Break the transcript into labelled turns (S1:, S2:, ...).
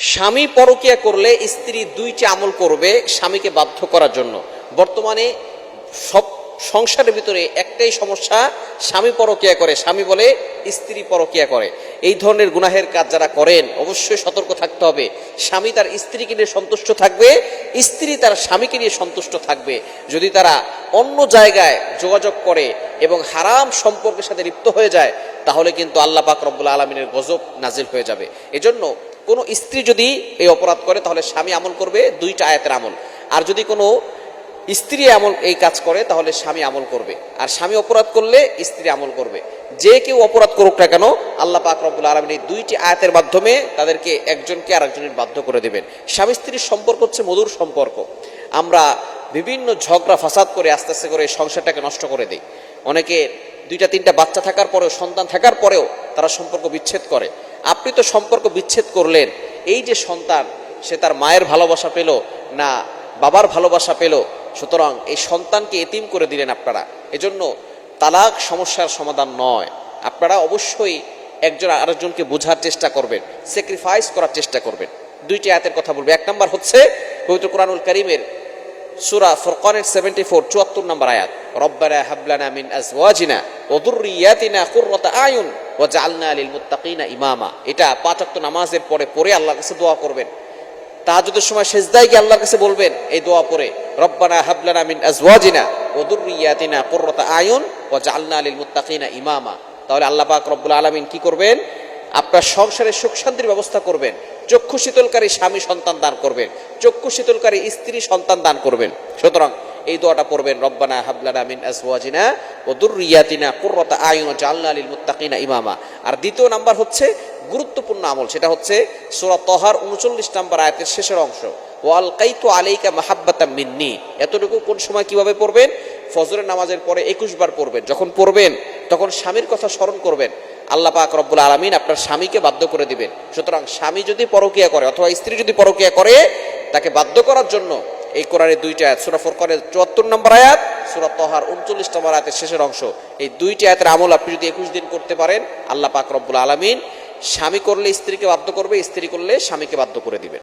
S1: স্বামী পরকিয়া করলে স্ত্রী দুইটি আমল করবে স্বামীকে বাধ্য করার জন্য। বর্তমানে সব সংসারের ভিতরে একটাই সমস্যা, স্বামী পরকিয়া করে। স্বামী বলে স্ত্রী পরকিয়া করে। এই ধরনের গুনাহের কাজ যারা করেন, অবশ্যই সতর্ক থাকতে হবে। স্বামী তার স্ত্রীকে নিয়ে সন্তুষ্ট থাকবে, স্ত্রী তার স্বামীকে নিয়ে সন্তুষ্ট থাকবে। যদি তারা অন্য জায়গায় যোগাযোগ করে এবং হারাম সম্পর্কের সাথে লিপ্ত হয়ে যায়, তাহলে কিন্তু আল্লাহ পাক রব্বুল আলমিনের গজব নাজিল হয়ে যাবে। এজন্য কোনো স্ত্রী যদি এই অপরাধ করে, তাহলে স্বামী আমল করবে, দুইটা আয়াতের আমল। আর যদি কোনো স্ত্রী আমল এই কাজ করে, তাহলে স্বামী আমল করবে। আর স্বামী অপরাধ করলে স্ত্রী আমল করবে। যে কেউ অপরাধ করুক না কেন, আল্লাহ পাক রব্বুল আলমিন এই দুইটি আয়াতের মাধ্যমে তাদেরকে একজনকে আর একজনের বাধ্য করে দেবেন। স্বামী স্ত্রীর সম্পর্ক হচ্ছে মধুর সম্পর্ক। আমরা বিভিন্ন ঝগড়া, ফাসাদ করে আস্তে আস্তে করে সংসারটাকে নষ্ট করে দিই। অনেকে দুইটা, তিনটা বাচ্চা থাকার পরেও, সন্তান থাকার পরেও তারা সম্পর্ক বিচ্ছেদ করে। আপনি তো সম্পর্ক বিচ্ছেদ করলেন। এই যে সন্তান, সে তার মায়ের ভালোবাসা পেল না বাবার ভালোবাসা পেল? সুতরাং এই সন্তানকে এতিম করে দিলেন আপনারা। এজন্য তালাক সমস্যার সমাধান নয়। আপনারা অবশ্যই একজন আরেকজনকে বোঝার চেষ্টা করবেন স্যাক্রিফাইস করার চেষ্টা করবেন। দুইটি আয়াতের কথা বলব। এক নম্বর হচ্ছে পবিত্র কোরআনুল করিমের সুরা ফোরকনের সেভেন্টি ফোর চুয়াত্তর নম্বর আয়াত, রব্বানা হাবলানা মিন আজওয়াজিনা ওয়া যুররিয়াতিনা কুররাতা আয়ুন ওয়াজআলনা লিল মুত্তাকিনা ইমামা। এটা পাঁচ নামাজের পরে পরে আল্লাহর কাছে দোয়া করবেন। তাহাজ্জুদের সময় সেজদায় গিয়ে আল্লাহর কাছে বলবেন, এই দোয়া পরে রব্বানা হাবলানা মিন আজওয়াজিনা ওয়া যুররিয়াতিনা কুররাতা আয়ুন ওয়াজআলনা লিল মুত্তাকিনা ইমামা। তাহলে আল্লাহ পাক রব্বুল আলামিন কি করবেন? আপনার সংসারে সুখ শান্তির ব্যবস্থা করবেন। চক্ষু শীতলকারী স্বামী সন্তান দান করবেন। চক্ষু শীতলকারী স্ত্রী সন্তান দান করবেন। সুতরাং এই দোয়াটা পড়বেন, রব্বানা হাবলানা মিন আজওয়াজিনা ও দুর্রিয়াতিনা কুররাতা আয়ুন জাআলনা লিল মুত্তাকিনা ইমামা। আর দ্বিতীয় নাম্বার হচ্ছে গুরুত্বপূর্ণ আমল, সেটা হচ্ছে সূরা তহার 39 নম্বর আয়াতের শেষের অংশ। ওয়াল কাইতু আলাইকা মাহাব্বাতাম মিন্নি। এতটুকু কোন সময় কীভাবে পড়বেন? ফজরের নামাজের পরে একুশ বার পড়বেন। যখন পড়বেন, তখন স্বামীর কথা স্মরণ করবেন। আল্লাহ পাক রব্বুল আলমিন আপনার স্বামীকে বাধ্য করে দিবেন। সুতরাং স্বামী যদি পরকিয়া করে অথবা স্ত্রী যদি পরকিয়া করে, তাকে বাধ্য করার জন্য এই কোরআনের দুইটা আয়াত, সুরা ফোরকনের চুয়াত্তর নম্বর আয়াত, সুরা তহার উনচল্লিশ নম্বর আয়াতের শেষের অংশ। এই দুইটি আয়াতের আমল আপনি যদি একুশ দিন করতে পারেন, আল্লাহ পাক রব্বুল আলমিন স্বামী করলে স্ত্রীকে বাধ্য করবে, স্ত্রী করলে স্বামীকে বাধ্য করে দিবেন।